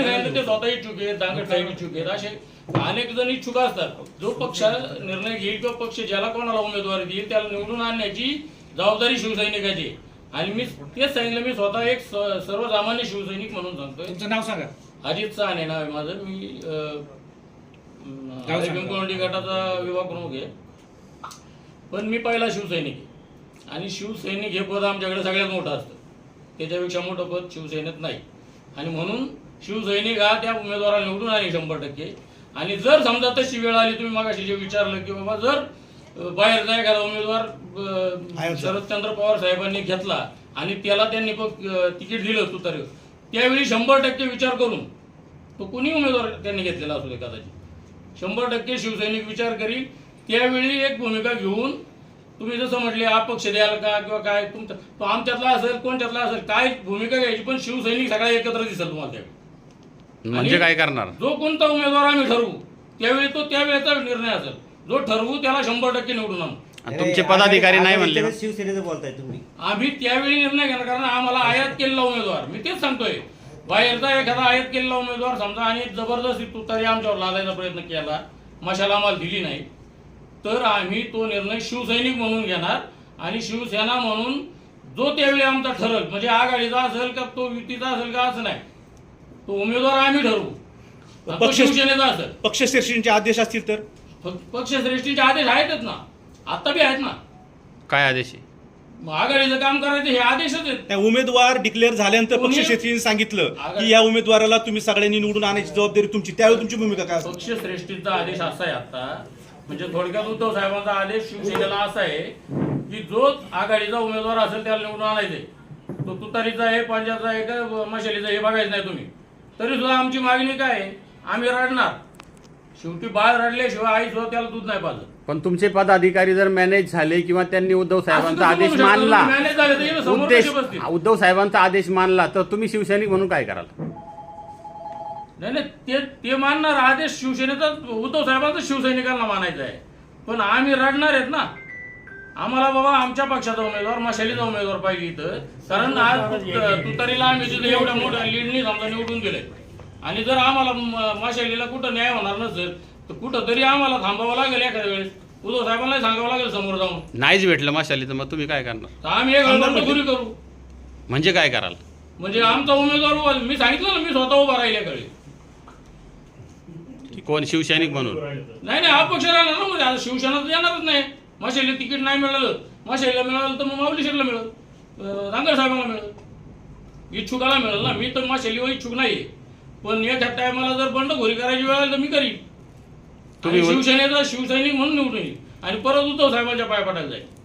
स्वतः इच्छुक आहेत दांगड साहेब इच्छुक आहेत. असे अनेक जण इच्छुक असतात. जो पक्ष निर्णय घेईल किंवा पक्ष ज्याला कोणाला उमेदवारी देईल त्याला निवडून आणण्याची जबाबदारी शिवसैनिकाची. आणि मी तेच सांगितलं मी स्वतः एक सर्वसामान्य शिवसैनिक म्हणून सांगतोय. तुमचं नाव सांगा. अजित आहे नाव आहे माझं. मी. पिंपळवंडी गटाचा विभाग प्रमुख आहे. पण मी पहिला शिवसैनिक आहे. आणि शिवसैनिक हे पद आमच्याकडे सगळ्यात मोठं असतं. त्याच्यापेक्षा मोठं पद शिवसेनेत नाही. आणि म्हणून शिवसैनिक हा त्या उमेदवाराला निवडून आले शंभर टक्के? आणि जर समजा तशी वेळ आली तुम्ही मागाशी जे विचारलं की बाबा जर बाहेरचा एखादा उमेदवार. शरदचंद्र पवार साहेबांनी घेतला आणि त्याला त्यांनी तिकीट दिलं तुतारी त्यावेळी शंभर टक्के विचार करून तो कुणी उमेदवार त्यांनी घेतलेला असू दे कदाचित? शंभर टक्के शिवसैनिक विचार करील त्यावेळी एक भूमिका घेऊन तुम्ही जसं म्हटले अपक्ष द्याल का किंवा काय तुमचं तो आमच्यातला असेल कोणत्यातला असेल काय भूमिका घ्यायची पण शिवसैनिक सगळ्या एकत्र दिसेल तुम्हाला त्यावेळी. म्हणजे आणि काय करणार? जो कोणता उमेदवार आम्ही ठरवू त्यावेळी तो त्यावेळेचा निर्णय असेल. जो ठरवू त्याला शंभर टक्के निवडून आणू. आणि तुमचे पदाधिकारी नाही म्हणले का? शिवसेनेचं बोलताय तुम्ही. आम्ही त्यावेळी निर्णय घेणार कारण आम्हाला आयात केलेला उमेदवार. मी तेच सांगतोय. बाहेरचा एखादा आयात केलेला उमेदवार समजा आणि जबरदस्ती तुतारी आमच्यावर लादायचा प्रयत्न केला मशाला आम्हाला दिली नाही तर आम्ही तो निर्णय शिवसैनिक म्हणून घेणार. आणि शिवसेना म्हणून जो त्यावेळी आमचा ठरल म्हणजे आघाडीचा असेल का तो युतीचा असेल का असं नाही तो उमेदवार आम्ही ठरवू. पक्ष- शिवसेनेचा असेल. पक्षश्रेष्ठींचे आदेश असतील तर? प- पक्षश्रेष्ठीचे आदेश आहेतच ना. आता बी आहेत ना. काय आदेश आहे? मग आघाडीचं काम करायचं हे आदेशच आहेत. त्या उमेदवार डिक्लेअर झाल्यानंतर कोणी- पक्षश्रेष्ठींनी सांगितलं की या उमेदवाराला तुम्ही सगळ्यांनी निवडून आणायची जबाबदारी तुमची. त्यावेळी तुमची भूमिका काय असेल? पक्ष श्रेष्ठीचा आदेश असा आहे आता म्हणजे थोडक्यात उद्धव साहेबांचा आदेश शिवसेनेला असा आहे की जो आघाडीचा उमेदवार असेल त्याला निवडून आणायचे तो तुतारीचा आहे पंजाबचा आहे का मशालीचा हे बघायचं नाही तुम्ही. तरी सुद्धा आमची मागणी काय आम्ही रडणार. शेवटी बाळ रडल्याशिवाय आई सुद्धा त्याला दूध नाही पाजत. पण तुमचे पदाधिकारी जर मॅनेज झाले किंवा त्यांनी उद्धव साहेबांचा असं आदेश कसं म्हणू शकतो? मानला मॅनेज झाले तर इथं समोर उद्देश कसे बसतील? उद्धव साहेबांचा आदेश मानला तर तुम्ही शिवसैनिक म्हणून काय कराल? नाही नाही ते ते मानणार आदेश शिवसेनेचा उद्धव साहेबांचा शिवसैनिकांना मानायचा आहे. पण आम्ही रडणार आहेत ना. आम्हाला बाबा आमच्या पक्षाचा उमेदवार मशालीचा उमेदवार पाहिजे इथं. कारण आज तु- तुतारीला आम्ही तिथे एवढ्या मोठ्या लीडनी समजा निवडून गेले आणि जर आम्हाला म- मशालीला कुठं न्याय होणार नसेल तर कुठं तरी आम्हाला थांबावं लागेल एखाद्या वेळेस. उद्धव साहेबांना सांगावं लागेल समोर जाऊन. नाहीच भेटलं मशाली तर मग तुम्ही काय करणार? तर आम्ही एक हंगामखोरी करू. म्हणजे काय कराल? म्हणजे आमचा उमेदवार उभा मी सांगितलं ना मी स्वतः उभा राहिल्याकडे कोण? शिवसैनिक म्हणून नाही नाही अपक्ष राहणार ना म्हणजे आता शिवसेना तर येणारच नाही. मशालीला तिकीट नाही मिळालं. मशालीला मिळालं तर मग माऊली शेटला मिळेल. अं, रांगड साहेबांना मिळेल. इच्छुकाला मिळेल ना. मी तर मशालीवर इच्छुक नाही पण एखाद्या टायमाला जर बंडखोरी करायची वेळ आली तर मी करीन. तुम्ही शिवसेनेचा शिवसैनिक म्हणून निवडून येईल. आणि परत उद्धव साहेबांच्या पाया पडायला जाईल.